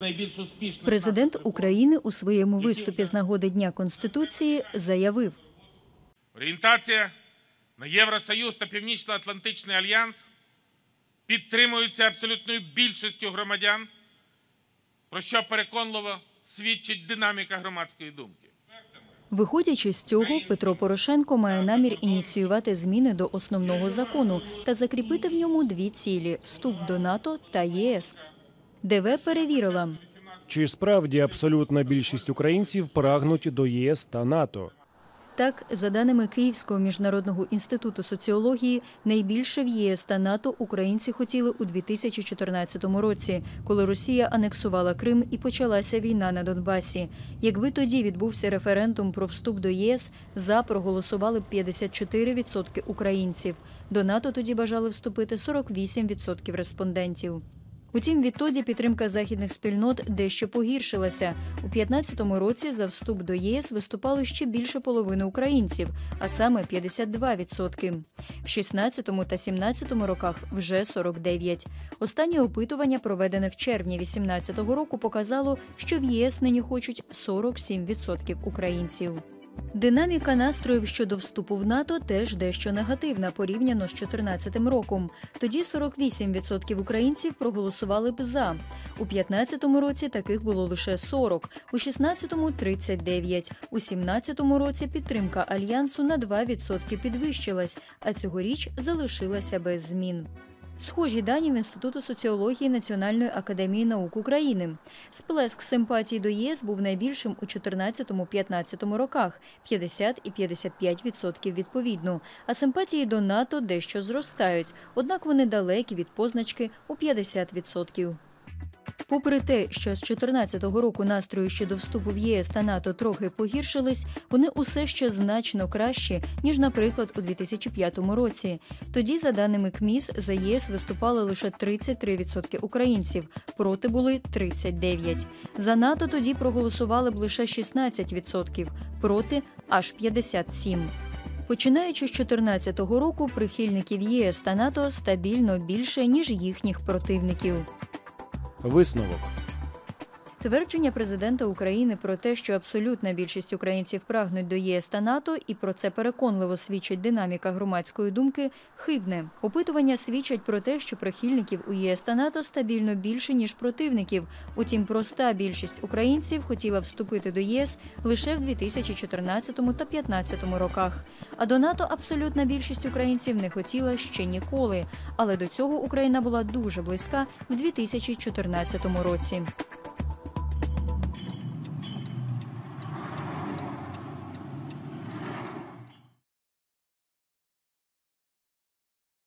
найбільш Президент. України у своєму виступі з нагоди Дня Конституції заявив, Орієнтація на Євросоюз та Північно-Атлантичний альянс підтримуються абсолютною більшістю громадян, про що переконливо свідчить динаміка громадської думки. виходячи з цього, Петро Порошенко має намір ініціювати зміни до основного закону та закріпити в ньому дві цілі: вступ до НАТО та ЄС. ДВ перевірила. Чи справді абсолютна більшість українців прагнуть до ЄС та НАТО? Так, за даними Київського міжнародного інституту соціології, найбільше в ЄС та НАТО українці хотіли у 2014 році, коли Росія анексувала Крим і почалася війна на Донбасі. Якби тоді відбувся референдум про вступ до ЄС, за проголосували б 54% українців. До НАТО тоді бажали вступити 48% респондентів. Утім, відтоді підтримка західних спільнот дещо погіршилася. У 2015 році за вступ до ЄС виступали ще більше половини українців, а саме 52%. В 16 та 17 роках вже 49%. Останнє опитування, проведене в червні 2018 року, показало, що в ЄС нині хочуть 47% українців. Динаміка настроїв щодо вступу в НАТО теж дещо негативна порівняно з 2014 роком. Тоді 48% українців проголосували б за. У 2015 році таких було лише 40, у 2016 – 39, у 2017 році підтримка альянсу на 2% підвищилась, а цьогоріч залишилася без змін. Схожі дані в Інституту соціології Національної академії наук України. Сплеск симпатій до ЄС був найбільшим у 2014-2015 роках 50 і 55% відповідно. А симпатії до НАТО дещо зростають, однак вони далекі від позначки у 50%. Попри те, що з 2014 року настрої щодо вступу в ЄС та НАТО трохи погіршились, вони усе ще значно кращі ніж, наприклад, у 2005 році. Тоді, за даними КМІС, за ЄС виступали лише 33% українців, проти були 39%. За НАТО тоді проголосували б лише 16%, проти аж 57%. Починаючи з 2014 року, прихильників ЄС та НАТО стабільно більше ніж їхніх противників. Висновок. Твердження президента України про те, що абсолютна більшість українців прагнуть до ЄС та НАТО, і про це переконливо свідчить динаміка громадської думки, хибне. Опитування свідчать про те, що прихильників у ЄС та НАТО стабільно більше ніж противників. Утім, проста більшість українців хотіла вступити до єС лише в 2014 та 2015 роках. А до НАТО абсолютна більшість українців не хотіла ще ніколи. Але до цього Україна була дуже близька в 2014 році.